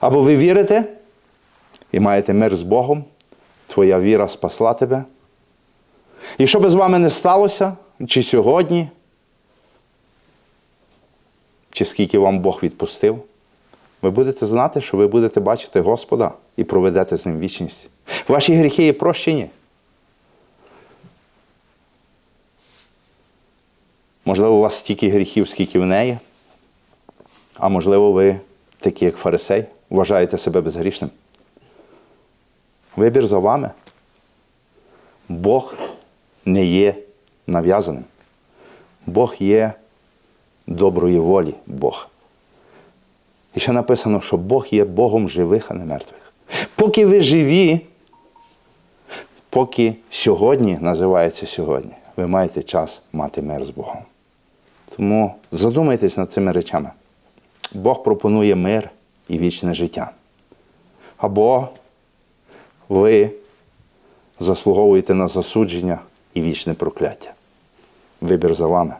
Або ви вірите і маєте мир з Богом, твоя віра спасла тебе. І що би з вами не сталося, чи сьогодні, чи скільки вам Бог відпустив, ви будете знати, що ви будете бачити Господа і проведете з ним вічність. Ваші гріхи є прощені. Можливо, у вас стільки гріхів, скільки в неї, а можливо, ви, такі як фарисей, вважаєте себе безгрішним. Вибір за вами. Бог не є нав'язаним. Бог є доброї волі Бог. І ще написано, що Бог є Богом живих, а не мертвих. Поки ви живі, поки сьогодні називається сьогодні, ви маєте час мати мир з Богом. Тому задумайтесь над цими речами. Бог пропонує мир і вічне життя. Або ви заслуговуєте на засудження і вічне прокляття. Вибір за вами.